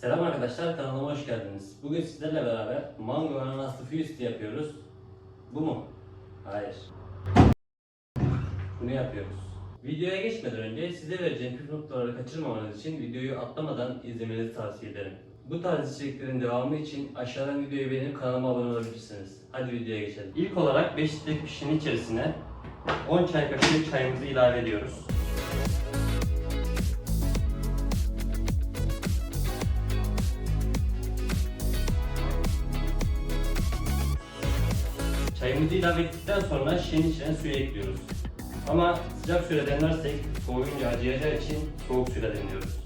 Selam arkadaşlar kanalıma hoş geldiniz. Bugün sizlerle beraber mango ve ananaslı füyüstü yapıyoruz. Bu mu? Hayır. Bunu yapıyoruz. Videoya geçmeden önce size vereceğim püf noktaları kaçırmamanız için videoyu atlamadan izlemenizi tavsiye ederim. Bu tarz içeriklerin devamı için aşağıdan videoyu beğenip kanalıma abone olabilirsiniz. Hadi videoya geçelim. İlk olarak 5 litrelik pişinin içerisine 10 çay kaşığı çayımızı ilave ediyoruz. Çayımızı ilave ettikten sonra şişenin içine suyu ekliyoruz. Ama sıcak suyla demlersek soğuyunca acıyacağı için soğuk suyla demliyoruz.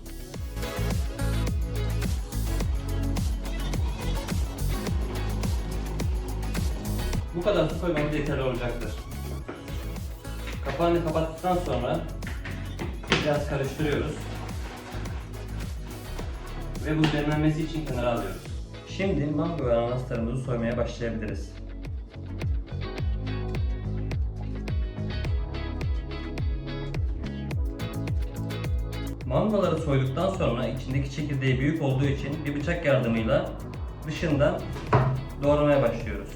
Bu kadar su koymamız yeterli olacaktır. Kapağını kapattıktan sonra biraz karıştırıyoruz. Ve bu demlenmesi için kenara alıyoruz. Şimdi mango ve ananaslarımızı soymaya başlayabiliriz. Mangoları soyduktan sonra içindeki çekirdeği büyük olduğu için bir bıçak yardımıyla dışından doğramaya başlıyoruz.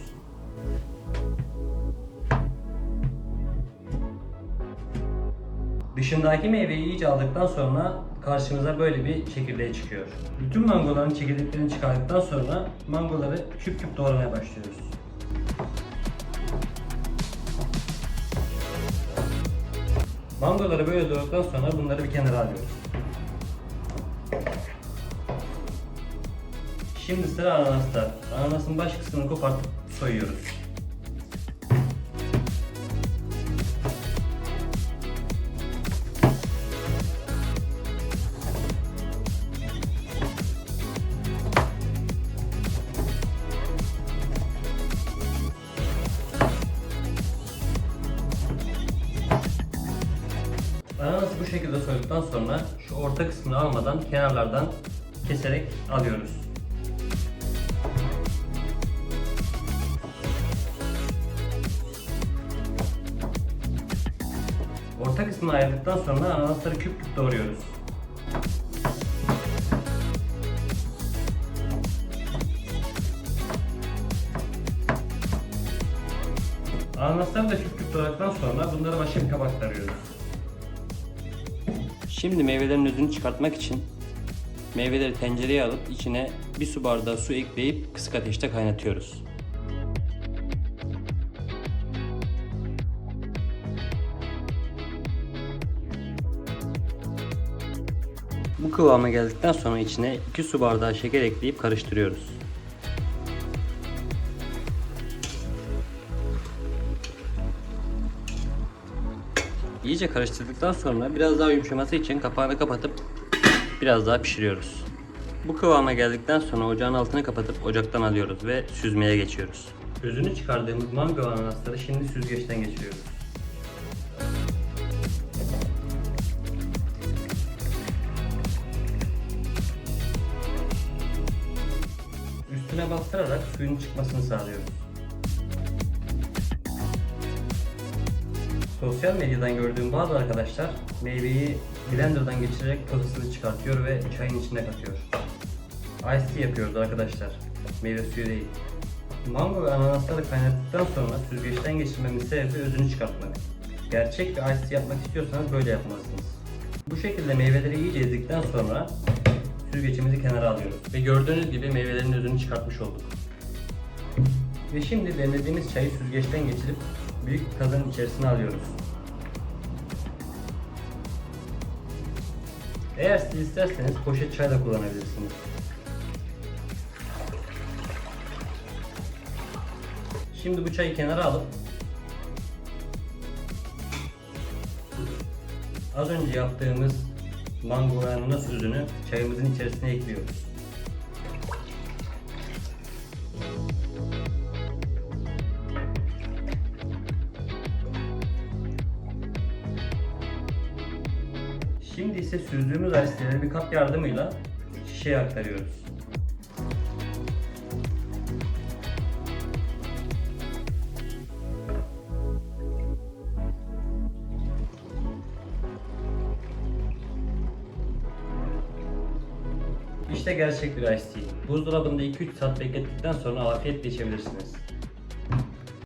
Dışındaki meyveyi iyice aldıktan sonra karşımıza böyle bir çekirdeği çıkıyor. Bütün mangoların çekirdeklerini çıkardıktan sonra mangoları küp küp doğramaya başlıyoruz. Mangoları böyle doğradıktan sonra bunları bir kenara alıyoruz. Şimdi sıra ananasta. Ananasın baş kısmını kopartıp soyuyoruz. Ananası bu şekilde soyduktan sonra şu orta kısmını almadan kenarlardan keserek alıyoruz. Orta kısmını ayırdıktan sonra ananasları küp küp doğruyoruz. Ananasları da küp küp doğradıktan sonra bunları başka bir kaba aktarıyoruz. Şimdi meyvelerin özünü çıkartmak için meyveleri tencereye alıp içine bir su bardağı su ekleyip kısık ateşte kaynatıyoruz. Bu kıvama geldikten sonra içine 2 su bardağı şeker ekleyip karıştırıyoruz. İyice karıştırdıktan sonra biraz daha yumuşaması için kapağını kapatıp biraz daha pişiriyoruz. Bu kıvama geldikten sonra ocağın altını kapatıp ocaktan alıyoruz ve süzmeye geçiyoruz. Özünü çıkardığımız mango ananasları şimdi süzgeçten geçiriyoruz. Üstüne bastırarak suyun çıkmasını sağlıyoruz. Sosyal medyadan gördüğüm bazı arkadaşlar meyveyi blenderdan geçirerek posasını çıkartıyor ve çayın içine katıyor. Ice tea yapıyoruz arkadaşlar. Meyve suyu değil. Mango ve ananasları kaynattıktan sonra süzgeçten geçirmemin sebebi özünü çıkartmak. Gerçek bir ice tea yapmak istiyorsanız böyle yapmalısınız. Bu şekilde meyveleri iyice ezdikten sonra süzgeçimizi kenara alıyoruz. Ve gördüğünüz gibi meyvelerin özünü çıkartmış olduk. Ve şimdi demlediğimiz çayı süzgeçten geçirip büyük kazanın içerisine alıyoruz. Eğer siz isterseniz poşet çay da kullanabilirsiniz. Şimdi bu çayı kenara alıp az önce yaptığımız mango ve ananas özünü çayımızın içerisine ekliyoruz. Şimdi ise süzdüğümüz ice'leri bir kap yardımıyla şişeye aktarıyoruz. İşte gerçek bir iced tea. Buzdolabında 2-3 saat beklettikten sonra afiyetle içebilirsiniz.